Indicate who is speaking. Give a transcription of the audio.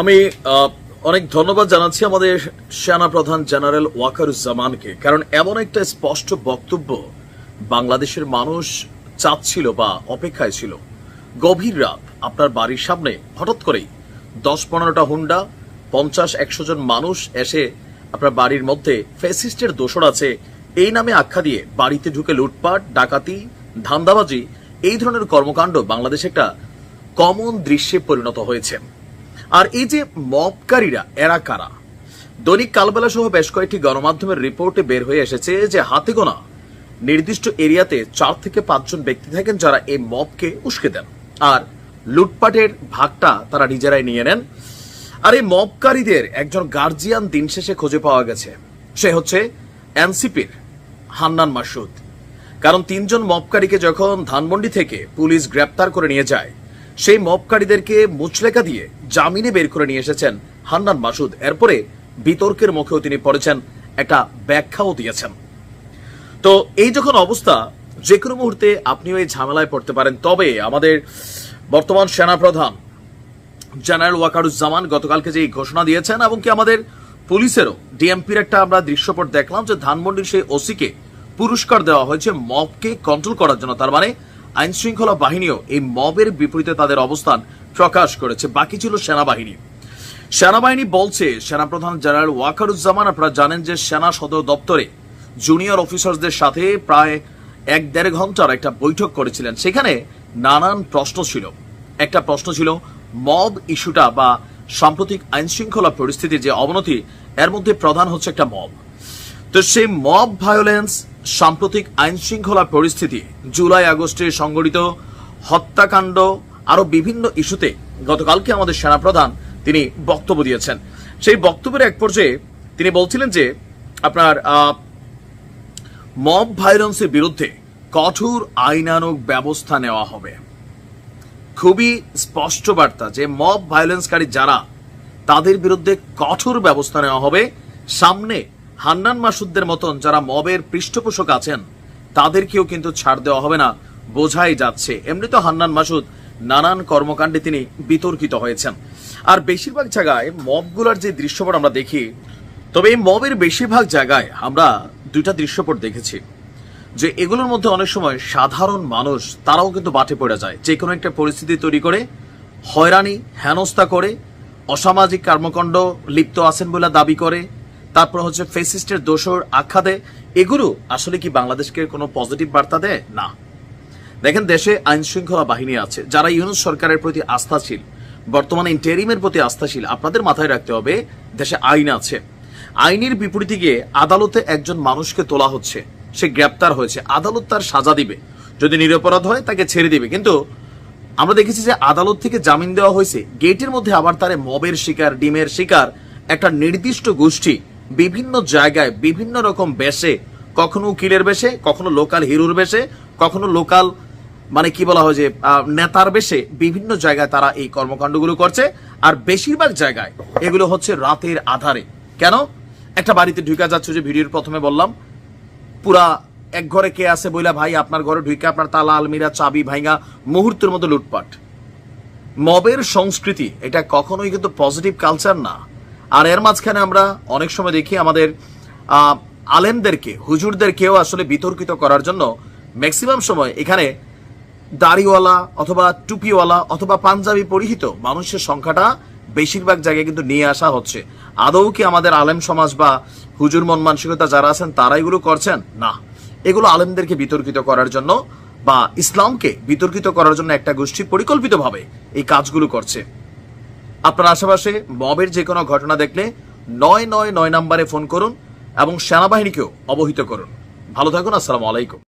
Speaker 1: আমি অনেক ধন্যবাদ জানাচ্ছি আমাদের সেনা প্রধান জেনারেল ওয়াকারুজ্জামানকে, কারণ এমন একটা স্পষ্ট বক্তব্য বাংলাদেশের মানুষ চাচ্ছিল বা অপেক্ষায় ছিল। গভীর রাত আপনার বাড়ির সামনে হঠাৎ করেই দশ পনেরোটা হুন্ডা পঞ্চাশ একশো জন মানুষ এসে আপনার বাড়ির মধ্যে ফেসিস্টের দোষর আছে, এই নামে আখ্যা দিয়ে বাড়িতে ঢুকে লুটপাট, ডাকাতি, ধান্দাবাজি, এই ধরনের কর্মকাণ্ড বাংলাদেশে একটা কমন দৃশ্যে পরিণত হয়েছে। আর এই যে মবকারীরা এরা কারা? দৈনিক কালবেলা সহ বেশ কয়েকটি গণমাধ্যমের রিপোর্টে বের হয়ে এসেছে যে হাতে গোনা নির্দিষ্ট এরিয়াতে চার থেকে পাঁচজন ব্যক্তি থাকেন যারা এই মবকে উস্কে দেন। আর লুটপাটের ভাগটা তারা নিজেরাই নিয়ে নেন। আর এই মবকারীদের একজন গার্জিয়ান দিন শেষে খুঁজে পাওয়া গেছে। সে হচ্ছে এনসিপির হান্নান মাসুদ। কারণ তিনজন মবকারীকে যখন ধানমন্ডি থেকে পুলিশ গ্রেপ্তার করে নিয়ে যায় সেই মবকারীদেরকে মুচলেকা দিয়ে জামিনে বের করে নিয়ে এসেছেন হান্নান মাসুদ। এরপরে বিতর্কের মুখেও তিনি পড়েছেন, একটা ব্যাখ্যাও দিয়েছেন। তো এই যখন অবস্থা, যে কোনো মুহূর্তে আপনিও এই ঝামেলায় পড়তে পারেন। তবে আমাদের বর্তমান সেনাপ্রধান জেনারেল ওয়াকারুজ্জামান গতকালকে যে ঘোষণা দিয়েছেন এবং কি আমাদের পুলিশেরও ডিএমপির একটা আমরা দৃশ্যপট দেখলাম যে ধানমন্ডির সেই ওসিকে পুরস্কার দেওয়া হয়েছে মবকে কন্ট্রোল করার জন্য। তার মানে আইন শৃঙ্খলা বাহিনীও এই মবের বিপরীতে তাদের অবস্থান প্রকাশ করেছে। বাকি ছিল সেনাবাহিনী। সেনাবাহিনী বলছে, সেনাপ্রধান জেনারেল ওয়াকারুজ্জামান, আপনারা জানেন যে সেনা সদর দপ্তরে জুনিয়র অফিসারদের সাথে প্রায় এক দেড় ঘণ্টার একটা বৈঠক করেছিলেন। সেখানে নানান প্রশ্ন ছিল। একটা প্রশ্ন ছিল, মব ইস্যুটা বা সাম্প্রতিক আইন শৃঙ্খলা পরিস্থিতির যে অবনতি, এর মধ্যে প্রধান হচ্ছে একটা মব। তো সেই মব ভায়োলেন্স সাম্প্রতিক আইন শৃঙ্খলা পরিস্থিতি জুলাই আগস্টে সংগঠিত হত্যাকাণ্ড আরও বিভিন্ন ইস্যুতে গতকালকে আমাদের সেনাপ্রধান তিনি বক্তব্য দিয়েছেন। সেই বক্তব্যের এক পর্যায়ে তিনি বলছিলেন যে, আপনার মব ভায়োলেন্সের বিরুদ্ধে কঠোর আইনানুগ ব্যবস্থা নেওয়া হবে। খুবই স্পষ্ট বার্তা যে, মব ভায়োলেন্সকারী যারা, তাদের বিরুদ্ধে কঠোর ব্যবস্থা নেওয়া হবে। সামনে হান্নান মাসুদদের মতন যারা মবের পৃষ্ঠপোষক আছেন, তাদেরকেও কিন্তু ছাড় দেওয়া হবে না, বোঝাই যাচ্ছে। এমনি তো হান্নান মাসুদ নানান কর্মকাণ্ডে তিনি বিতর্কিত হয়েছেন। আর বেশিরভাগ জায়গায় মবগুলার যে দৃশ্যপট আমরা দেখি, তবে এই মবের বেশিরভাগ জায়গায় আমরা দুইটা দৃশ্যপট দেখেছি, যে এগুলোর মধ্যে অনেক সময় সাধারণ মানুষ, তারাও কিন্তু বাটে পড়ে যায়। যে কোনো একটা পরিস্থিতি তৈরি করে, হয়রানি, হেনস্থা করে, অসামাজিক কর্মকাণ্ড লিপ্ত আছেন বলে দাবি করে তারপর হচ্ছে ফেসিস্টের দোষর আখ্যা দেয়। এগুলো আসলে কি বাংলাদেশকে কোনো পজিটিভ বার্তা দেয়? না। দেখেন, দেশে আইন শৃঙ্খলা বাহিনী আছে, যারা ইউনুস সরকারের প্রতি আস্থাশীল। বর্তমানে ইন্টেরিমের প্রতি আস্থাশীল। আপনাদের মাথায় রাখতে হবে, দেশে আইন আছে। আইনের বিপরীতে গিয়ে আদালতে একজন মানুষকে তোলা হচ্ছে। সে গ্রেপ্তার হয়েছে। আদালত তার সাজা দিবে। যদি নিরপরাধ হয়, তাকে ছেড়ে দিবে। কিন্তু আমরা দেখেছি যে আদালত থেকে জামিন দেওয়া হয়েছে। গেটের মধ্যে আবার তারে মবের শিকার, ডিমের শিকার, একটা নির্দিষ্ট গোষ্ঠী বিভিন্ন জায়গায় বিভিন্ন রকম বেশে, কখনো উকিলের বেশে, কখনো লোকাল হিরোর বেশে, কখনো লোকাল মানে কি বলা হয় যে নেতার বেশে বিভিন্ন জায়গায় তারা এই কর্মকাণ্ডগুলো করছে। আর বেশিরভাগ জায়গায় এগুলো হচ্ছে রাতের আধারে। কেন? একটা বাড়িতে ঢুকা যাচ্ছে যে ভিডিওর প্রথমে বললাম, পুরা এক ঘরে কে আছে বইলা ভাই, আপনার ঘরে ঢুকে আপনার তালা, আলমিরা, চাবি ভাইঙ্গা মুহূর্তের মতো লুটপাট। মবের সংস্কৃতি, এটা কখনোই কিন্তু পজিটিভ কালচার না। আর এর মাঝখানে আমরা অনেক সময় দেখি আমাদের আলেমদেরকে, হুজুরদেরকেও আসলে বিতর্কিত করার জন্য ম্যাক্সিমাম সময় এখানে দাড়িওয়ালা অথবা টুপিওয়ালা অথবা পাঞ্জাবি পরিহিত মানুষের সংখ্যাটা বেশিরভাগ জায়গায় কিন্তু নিয়ে আসা হচ্ছে। আদৌ কি আমাদের আলেম সমাজ বা হুজুর মন মানসিকতা যারা আছেন তারা এগুলো করছেন? না। এগুলো আলেমদেরকে বিতর্কিত করার জন্য বা ইসলামকে বিতর্কিত করার জন্য একটা গোষ্ঠী পরিকল্পিতভাবে এই কাজগুলো করছে। আপনার আশেপাশে মবের যে কোনো ঘটনা দেখলে নয় নয় নয় নম্বরে ফোন করুন এবং সেনাবাহিনীকেও অবহিত করুন। ভালো থাকুন, আসসালামু আলাইকুম।